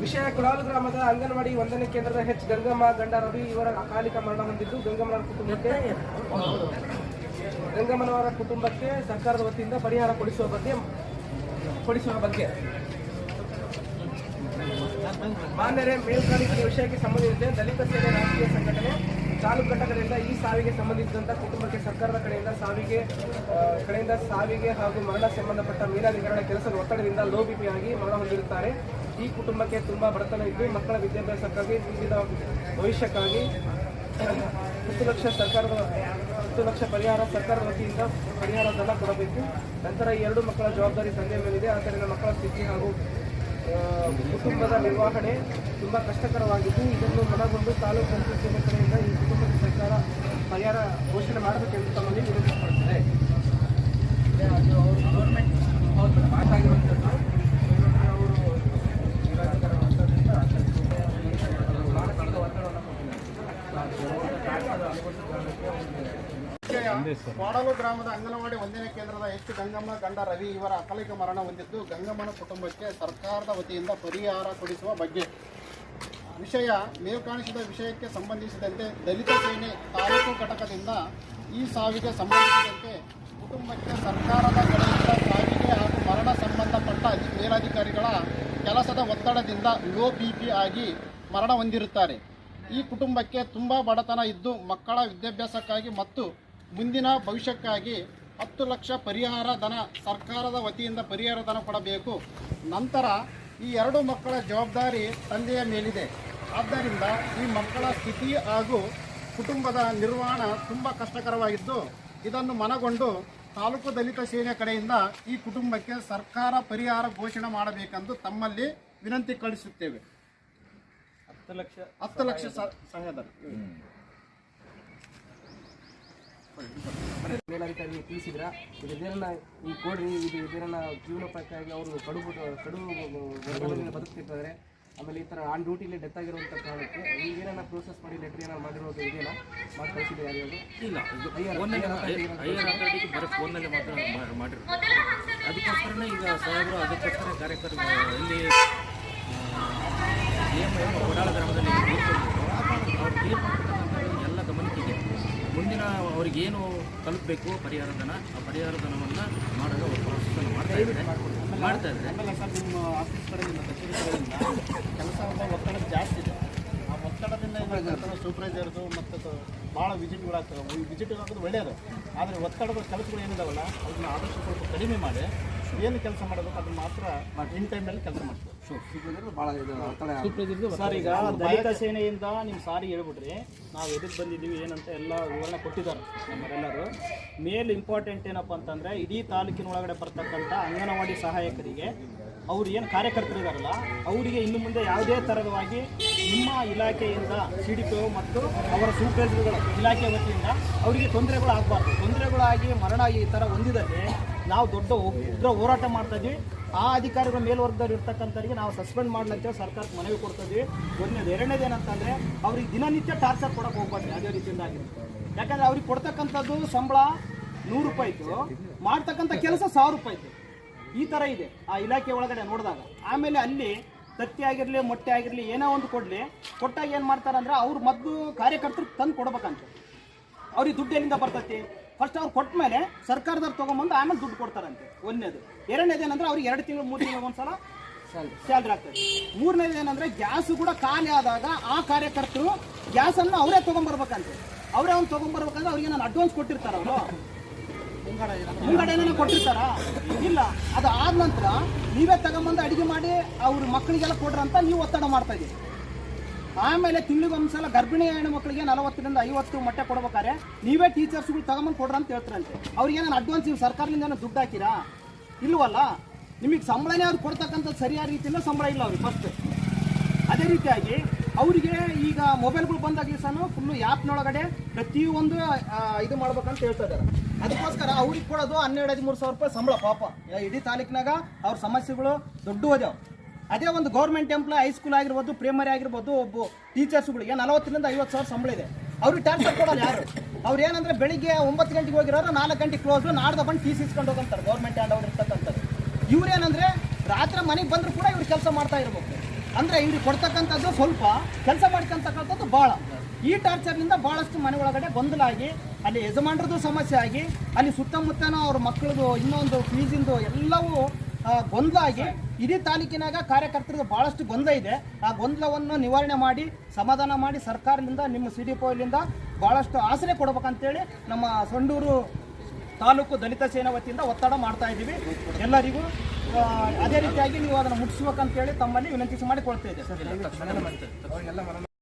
ವಿಷಯ ಕುಲಾಲು ಗ್ರಾಮದ ಅಂಗನವಾಡಿ ಒಂದನೇ ಕೇಂದ್ರದ ಹೆಚ್ ಗಂಗಮ್ಮ ಗಂಡ ರವಿ ಇವರ ಅಕಾಲಿಕ ಮರಣ ಹೊಂದಿದ್ದು ಗಂಗಮ್ಮನವರ ಕುಟುಂಬಕ್ಕೆ ಗಂಗಮ್ಮನವರ ಕುಟುಂಬಕ್ಕೆ ಸರ್ಕಾರದ ವತಿಯಿಂದ ಪರಿಹಾರ ಕೊಡಿಸುವ ಬಗ್ಗೆ ಕೊಡಿಸುವ ಬಗ್ಗೆ. ಮಾನ್ಯರೇ ಮೇಲ್ಕಾಣಿಕೆ ವಿಷಯಕ್ಕೆ ಸಂಬಂಧಿಸಿದಂತೆ ದಲಿತ ಸೇನೆ ರಾಷ್ಟ್ರೀಯ ಸಂಘಟನೆ ತಾಲೂಕು ಘಟಕದಿಂದ ಈ ಸಾವಿಗೆ ಸಂಬಂಧಿಸಿದಂತ ಕುಟುಂಬಕ್ಕೆ ಸರ್ಕಾರದ ಕಡೆಯಿಂದ ಸಾವಿಗೆ ಕಡೆಯಿಂದ ಸಾವಿಗೆ ಹಾಗೂ ಮರಣ ಸಂಬಂಧಪಟ್ಟ ಮೇಲಾಧಿಕಾರಿಗಳ ಕೆಲಸದ ಒತ್ತಡದಿಂದ ಲೋ ಬಿಪಿಯಾಗಿ ಮರಣ ಹೊಂದಿರುತ್ತಾರೆ. ಈ ಕುಟುಂಬಕ್ಕೆ ತುಂಬಾ ಬಡತನ ಇದ್ದು ಮಕ್ಕಳ ವಿದ್ಯಾಭ್ಯಾಸಕ್ಕಾಗಿ ಮುಂದಿನ ಭವಿಷ್ಯಕ್ಕಾಗಿ ಹತ್ತು ಲಕ್ಷ ಸರ್ಕಾರದ, ಹತ್ತು ಲಕ್ಷ ಪರಿಹಾರ ಸರ್ಕಾರದ ವತಿಯಿಂದ ಪರಿಹಾರ ಧನ ಕೊಡಬೇಕು. ನಂತರ ಎರಡು ಮಕ್ಕಳ ಜವಾಬ್ದಾರಿ ತಂದೆಯ ಮೇಲಿದೆ. ಆದ್ದರಿಂದ ಮಕ್ಕಳ ಸ್ಥಿತಿ ಹಾಗೂ ಕುಟುಂಬದ ನಿರ್ವಹಣೆ ತುಂಬ ಕಷ್ಟಕರವಾಗಿದ್ದು, ಇದನ್ನು ಮನಗೊಂಡು ತಾಲೂಕು ಪಂಚಾಯತ್ ಕಡೆಯಿಂದ ಈ ಕುಟುಂಬದ ಸರ್ಕಾರ ಪರಿಹಾರ ಘೋಷಣೆ ಮಾಡಬೇಕೆಂದು ತಮ್ಮಲ್ಲಿ ವಿನಂತಿಸಿಕೊಳ್ಳುತ್ತದೆ ಅದು ಅವರು ಗೌರ್ಮೆಂಟ್ ಹೌದು ಮಾತಾಗಿರುವಂಥದ್ದು ಅವರು ನಿರಾಕರಣೆ ಒತ್ತಡದಿಂದ ಮಾನಸಿಕ ಒತ್ತಡವನ್ನು ಮಾಡಲು ಗ್ರಾಮದ ಅಂಗನವಾಡಿ ಒಂದನೇ ಕೇಂದ್ರದ ಎಚ್ ಗಂಗಮ್ಮ ಗಂಡ ರವಿ ಇವರ ಅಕಾಲಿಕ ಮರಣ ಹೊಂದಿದ್ದು ಗಂಗಮ್ಮನ ಕುಟುಂಬಕ್ಕೆ ಸರ್ಕಾರದ ವತಿಯಿಂದ ಪರಿಹಾರ ಕೊಡಿಸುವ ಬಗ್ಗೆ. ವಿಷಯ ಮೇಲ್ಕಾಣಿಸಿದ ವಿಷಯಕ್ಕೆ ಸಂಬಂಧಿಸಿದಂತೆ ದಲಿತ ಸೇನೆ ತಾಲೂಕು ಘಟಕದಿಂದ ಈ ಸಾವಿಗೆ ಸಂಬಂಧಿಸಿದಂತೆ ಕುಟುಂಬಕ್ಕೆ ಸರ್ಕಾರದ ಕಡೆಯಿಂದ ಸಾವಿಗೆ ಹಾಗೂ ಮರಣ ಸಂಬಂಧಪಟ್ಟ ಮೇಲಾಧಿಕಾರಿಗಳ ಕೆಲಸದ ಒತ್ತಡದಿಂದ ಲೋ ಆಗಿ ಮರಣ ಹೊಂದಿರುತ್ತಾರೆ. ಈ ಕುಟುಂಬಕ್ಕೆ ತುಂಬ ಬಡತನ ಇದ್ದು ಮಕ್ಕಳ ವಿದ್ಯಾಭ್ಯಾಸಕ್ಕಾಗಿ ಮತ್ತು ಮುಂದಿನ ಭವಿಷ್ಯಕ್ಕಾಗಿ ಹತ್ತು ಲಕ್ಷ ಪರಿಹಾರ ಧನ ಸರ್ಕಾರದ ವತಿಯಿಂದ ಪರಿಹಾರ ಧನ ಕೊಡಬೇಕು. ನಂತರ ಈ ಎರಡು ಮಕ್ಕಳ ಜವಾಬ್ದಾರಿ ತಂದೆಯ ಮೇಲಿದೆ. ಆದ್ದರಿಂದ ಈ ಮಕ್ಕಳ ಸ್ಥಿತಿ ಹಾಗೂ ಕುಟುಂಬದ ನಿರ್ವಹಣೆ ತುಂಬ ಕಷ್ಟಕರವಾಗಿದ್ದು, ಇದನ್ನು ಮನಗೊಂಡು ತಾಲೂಕು ದಲಿತ ಸೇನೆ ಕಡೆಯಿಂದ ಈ ಕುಟುಂಬಕ್ಕೆ ಸರ್ಕಾರ ಪರಿಹಾರ ಘೋಷಣೆ ಮಾಡಬೇಕೆಂದು ತಮ್ಮಲ್ಲಿ ವಿನಂತಿ ಕಳಿಸುತ್ತೇವೆ. ಹತ್ತು ಲಕ್ಷ ಹತ್ತು ಲಕ್ಷ ಸ- ಸಂಘದಲ್ಲಿ ಮೇಲಾಧಿಕಾರಿ ತಿಳಿಸಿದ್ರ ಇದು ಇದನ್ನ ಈ ಕೊಡ್ರಿ ಇದು ಇದನ್ನ ಜೀವನೋಪಾಯಕ್ಕಾಗಿ ಅವರು ಕಡು ಕಡು ವರ್ಗದಲ್ಲಿ ಬದುಕ್ತಿರ್ತಾರೆ ಆಮೇಲೆ ಈ ಥರ ಆನ್ ಡ್ಯೂಟಿಲಿ ಡೆತ್ ಆಗಿರುವಂಥ ಕಾರಣಕ್ಕೆ ಈಗ ಏನಾರ ಪ್ರೋಸೆಸ್ ಮಾಡಿ ಲೆಟ್ರ್ ಏನಾರು ಮಾಡಿರೋದು ಇದೆಯಲ್ಲ ಮಾಡಿ ಕಳಿಸಿದೆ ಯಾರು ಇಲ್ಲ ಹೈಯರ್ ಅಥಾರಿಟಿಗೆ ಬರೀ ಫೋನಲ್ಲಿ ಮಾತ್ರ ಮಾಡಿರೋದು ಅದಕ್ಕೋಸ್ಕರನೇ ಈಗ ಸಾಹೇಬರು ಅದಕ್ಕೋಸ್ಕರ ಕಾರ್ಯಕರ್ತರು ಇಲ್ಲಿ ಎಂ ಒಡಾಳ ಗ್ರಾಮದಲ್ಲಿ. ಎಲ್ಲ ಗಮನಕ್ಕಿದೆ ಮುಂದಿನ ಅವ್ರಿಗೇನು ತಲುಪಬೇಕು ಪರಿಹಾರ ಧನ ಆ ಪರಿಹಾರ ಧನವನ್ನು ಮಾಡಲು ಅವ್ರು ಮಾಡ್ತಾ ಇದ್ದಾರೆ ಮಾಡ್ತಾ ಇದ್ದಾರೆ ಆಮೇಲೆ ಸರ್ ನಿಮ್ಮ ಆಫೀಸ್ ಕಡೆಯಿಂದ ಕಚೇರಿ ಕಡೆಯಿಂದ ಕೆಲಸದ ಒತ್ತಡ ಜಾಸ್ತಿ ಇದೆ ಆ ಒತ್ತಡದಿಂದ ಏನಾಗ್ತದೆ ಸೂಪರ್ವೈಸರ್ದು ಮತ್ತು ಭಾಳ ವಿಸಿಟ್ಗಳಾಗ್ತವೆ ವಿಸಿಟ್ ಹಾಕೋದು ಒಳ್ಳೆಯದು ಆದರೆ ಒತ್ತಡದ ಕೆಲಸಗಳು ಏನಿದಾವಲ್ಲ ಅದನ್ನ ಆದಷ್ಟು ಸ್ವಲ್ಪ ಕಡಿಮೆ ಮಾಡಿ ಏನು ಕೆಲಸ ಮಾಡಬೇಕು ಅದನ್ನ ಮಾತ್ರ ಇನ್ ಟೈಮಲ್ಲಿ ಕೆಲಸ ಮಾಡ್ತೀವಿ. ಸರ್ ಈಗ ದಲಿತ ಸೇನೆಯಿಂದ ನಿಮ್ಮ ಸಾರಿ ಹೇಳ್ಬಿಟ್ರಿ ನಾವು ಎದಕ್ಕೆ ಬಂದಿದ್ದೀವಿ ಏನಂತ ಎಲ್ಲ ವಿವರಣೆ ಕೊಟ್ಟಿದ್ದಾರೆ ನಮ್ಮರೆಲ್ಲರೂ. ಮೇಲ್ ಇಂಪಾರ್ಟೆಂಟ್ ಏನಪ್ಪ ಅಂತಂದರೆ ಇಡೀ ತಾಲೂಕಿನ ಒಳಗಡೆ ಬರ್ತಕ್ಕಂಥ ಅಂಗನವಾಡಿ ಸಹಾಯಕರಿಗೆ ಅವ್ರು ಏನು ಕಾರ್ಯಕರ್ತರಿದಾರಲ್ಲ ಅವರಿಗೆ ಇನ್ನು ಮುಂದೆ ಯಾವುದೇ ಥರದವಾಗಿ ನಿಮ್ಮ ಇಲಾಖೆಯಿಂದ ಸಿ ಡಿ ಪಿ ಮತ್ತು ಅವರ ಸೂಪರ್ವೈಸರ್ಗಳ ಇಲಾಖೆ ವತಿಯಿಂದ ಅವರಿಗೆ ತೊಂದರೆಗಳು ಆಗಬಾರ್ದು. ತೊಂದರೆಗಳಾಗಿ ಮರಣ ಈ ಥರ ಹೊಂದಿದಲ್ಲಿ ನಾವು ದೊಡ್ಡ ಉಗ್ರ ಹೋರಾಟ ಮಾಡ್ತಾ ಇದ್ವಿ. ಆ ಅಧಿಕಾರಿಗಳ ಮೇಲ್ವರ್ಗದಲ್ಲಿ ಇರ್ತಕ್ಕಂಥವ್ರಿಗೆ ನಾವು ಸಸ್ಪೆಂಡ್ ಮಾಡ್ಲಂತೇಳಿ ಸರ್ಕಾರಕ್ಕೆ ಮನವಿ ಕೊಡ್ತಾ ಇದ್ವಿ. ಒಂದನೇದು, ಎರಡನೇದು ಏನಂತಂದರೆ ಅವ್ರಿಗೆ ದಿನನಿತ್ಯ ಟಾರ್ಚರ್ ಕೊಡೋಕೆ ಹೋಗ್ಬಾರ್ದು ಯಾವುದೇ ರೀತಿಯಿಂದಾಗಿ. ಯಾಕಂದರೆ ಅವ್ರಿಗೆ ಕೊಡ್ತಕ್ಕಂಥದ್ದು ಸಂಬಳ ನೂರು ರೂಪಾಯಿ ಮಾಡ್ತಕ್ಕಂಥ ಕೆಲಸ ಸಾವಿರ ರೂಪಾಯಿ ಇತ್ತು. ಈ ಥರ ಇದೆ ಆ ಇಲಾಖೆ ಒಳಗಡೆ ನೋಡಿದಾಗ. ಆಮೇಲೆ ಅಲ್ಲಿ ತತ್ತಿ ಆಗಿರಲಿ ಮೊಟ್ಟೆ ಆಗಿರಲಿ ಏನೋ ಒಂದು ಕೊಡಲಿ ಕೊಟ್ಟಾಗ ಏನು ಮಾಡ್ತಾರೆ ಅಂದ್ರೆ ಅವ್ರ ಮದ್ದು ಕಾರ್ಯಕರ್ತರು ತಂದು ಕೊಡ್ಬೇಕಂತ. ಅವ್ರಿಗೆ ದುಡ್ಡು ಎಲ್ಲಿಂದ ಬರ್ತೈತಿ? ಫಸ್ಟ್ ಅವ್ರು ಕೊಟ್ಟ ಮೇಲೆ ಸರ್ಕಾರದವ್ರು ತೊಗೊಂಬಂದು ಆಮೇಲೆ ದುಡ್ಡು ಕೊಡ್ತಾರಂತೆ. ಒಂದನೇದು. ಎರಡನೇದು ಏನಂದ್ರೆ ಅವ್ರಿಗೆ ಎರಡು ತಿಂಗಳು ಮೂರು ತಿಂಗಳು ಒಂದ್ಸಲ ಸ್ಯಾಲ್ರಿ ಆಗ್ತದೆ ಮೂರನೇದು ಏನಂದ್ರೆ ಗ್ಯಾಸ್ ಕೂಡ ಖಾಲಿ ಆದಾಗ ಆ ಕಾರ್ಯಕರ್ತರು ಗ್ಯಾಸನ್ನು ಅವರೇ ತಗೊಂಡ್ಬರ್ಬೇಕಂತೆ ಅವರೇ ಅವ್ನು ತಗೊಂಡ್ಬರ್ಬೇಕಂದ್ರೆ ಅವ್ರಿಗೆ ನಾನು ಅಡ್ವಾನ್ಸ್ ಕೊಟ್ಟಿರ್ತಾರ ಅವರು ಮುಂಗಡೆ ಕೊಟ್ಟಿರ್ತಾರ? ಇಲ್ಲ. ಅದು ಆದ ನಂತರ ನೀವೇ ತಗೊಂಬಂದು ಅಡಿಗೆ ಮಾಡಿ ಅವ್ರ ಮಕ್ಕಳಿಗೆಲ್ಲ ಕೊಡ್ರಂತ ನೀವು ಒತ್ತಡ ಮಾಡ್ತಾ ಇದ್ದೀರಿ. ಆಮೇಲೆ ತಿಂಗಳಿಗೊಂದ್ಸಲ ಗರ್ಭಿಣಿ ಹೆಣ್ಣು ಮಕ್ಕಳಿಗೆ ನಲವತ್ತರಿಂದ ಐವತ್ತು ಮೊಟ್ಟೆ ಕೊಡ್ಬೇಕಾದ್ರೆ ನೀವೇ ಟೀಚರ್ಸ್ಗಳು ತಗೊಂಬಂದು ಕೊಡ್ರಿ ಅಂತ ಹೇಳ್ತಾರಂತೆ. ಅವ್ರಿಗೆ ನಾನು ಅಡ್ವಾನ್ಸ್ ನೀವು ಸರ್ಕಾರದಿಂದ ಏನೋ ದುಡ್ಡು ಹಾಕಿರಾ? ಇಲ್ವಲ್ಲ? ನಿಮಗೆ ಸಂಬಳನೇ ಅವ್ರು ಕೊಡ್ತಕ್ಕಂಥದ್ದು ಸರಿಯಾದ ರೀತಿಯಿಂದ ಸಂಬಳ ಇಲ್ಲ ಅವ್ರಿಗೆ ಫಸ್ಟ್ ಅದೇ ರೀತಿಯಾಗಿ ಅವರಿಗೆ ಈಗ ಮೊಬೈಲ್ಗಳು ಬಂದಾಗ ಸಹ ಫುಲ್ಲು ಆ್ಯಪ್ನೊಳಗಡೆ ಪ್ರತಿಯೊಂದು ಇದು ಮಾಡ್ಬೇಕಂತ ಹೇಳ್ತಾ ಇದ್ದಾರೆ. ಅದಕ್ಕೋಸ್ಕರ ಅವ್ರಿಗೆ ಕೊಡೋದು ಹನ್ನೆರಡು ಹದಿಮೂರು ಸಾವಿರ ರೂಪಾಯಿ ಸಂಬಳ, ಪಾಪ. ಇಡೀ ತಾಲೂಕಿನಾಗ ಅವ್ರ ಸಮಸ್ಯೆಗಳು ದೊಡ್ಡ ಹೋದ್ಯಾವ ಅದೇ ಒಂದು ಗೌರ್ಮೆಂಟ್ ಎಂಪ್ಲಾಯ್ ಹೈಸ್ಕೂಲ್ ಆಗಿರ್ಬೋದು ಪ್ರೈಮರಿ ಆಗಿರ್ಬೋದು, ಒಬ್ಬ ಟೀಚರ್ಸ್ಗಳಿಗೆ ನಲವತ್ತರಿಂದ ಐವತ್ತು ಸಾವಿರ ಸಂಬಳ ಇದೆ. ಅವ್ರಿಗೆ ಟ್ಯಾಕ್ಸ್ ಕೊಡೋಲ್ಲ ಯಾರು? ಅವ್ರು ಏನಂದ್ರೆ ಬೆಳಿಗ್ಗೆ ಒಂಬತ್ತು ಗಂಟೆಗೆ ಹೋಗಿರೋರು, ನಾಲ್ಕು ಗಂಟೆ ಕ್ಲೋಸ್ ನಾಡ್ದ ಬಂದು ಟೀಸ್ ಇಸ್ಕೊಂಡು ಹೋಗಂತಾರೆ ಗೌರ್ಮೆಂಟ್ ಹ್ಯಾಂಡ್ ಅವ್ರು ಇರ್ತಕ್ಕಂಥದ್ದು ಇವ್ರೇನಂದ್ರೆ ರಾತ್ರಿ ಮನೆಗೆ ಬಂದರೂ ಕೂಡ ಇವ್ರು ಕೆಲಸ ಮಾಡ್ತಾ ಇರ್ಬೇಕು. ಅಂದರೆ ಇವ್ರಿಗೆ ಕೊಡ್ತಕ್ಕಂಥದ್ದು ಸ್ವಲ್ಪ, ಕೆಲಸ ಮಾಡ್ಕೊಂತಕ್ಕಂಥದ್ದು ಭಾಳ ಈ ಟಾರ್ಚರ್ನಿಂದ ಭಾಳಷ್ಟು ಮನೆ ಒಳಗಡೆ ಗೊಂದಲ ಆಗಿ ಅಲ್ಲಿ ಯಜಮಾನ್ರದ್ದು ಸಮಸ್ಯೆ ಆಗಿ, ಅಲ್ಲಿ ಸುತ್ತಮುತ್ತನೂ ಅವ್ರ ಮಕ್ಕಳದು ಇನ್ನೊಂದು ಫೀಸಿಂದು ಎಲ್ಲವೂ ಗೊಂದಲ ಆಗಿ ಇಡೀ ತಾಲೂಕಿನಾಗ ಕಾರ್ಯಕರ್ತರದ್ದು ಭಾಳಷ್ಟು ಗೊಂದಲ ಇದೆ. ಆ ಗೊಂದಲವನ್ನು ನಿವಾರಣೆ ಮಾಡಿ, ಸಮಾಧಾನ ಮಾಡಿ ಸರ್ಕಾರದಿಂದ, ನಿಮ್ಮ ಸಿ ಡಿ ಪೋಲಿಂದ ಭಾಳಷ್ಟು ಆಸರೆ ಕೊಡ್ಬೇಕಂತೇಳಿ ನಮ್ಮ ಸಂಡೂರು ತಾಲೂಕು ದಲಿತ ಸೇನಾ ವತಿಯಿಂದ ಒತ್ತಡ ಮಾಡ್ತಾ ಇದ್ದೀವಿ. ಎಲ್ಲರಿಗೂ ಅದೇ ರೀತಿಯಾಗಿ ನೀವು ಅದನ್ನು ಮುಟ್ಟಿಸ್ಬೇಕಂತೇಳಿ ತಮ್ಮಲ್ಲಿ ವಿನಂತಿಸಿ ಮಾಡಿಕೊಳ್ತಾ ಇದ್ದೆ ಸರ್ ಅವರಿಗೆಲ್ಲ ಮನವಿ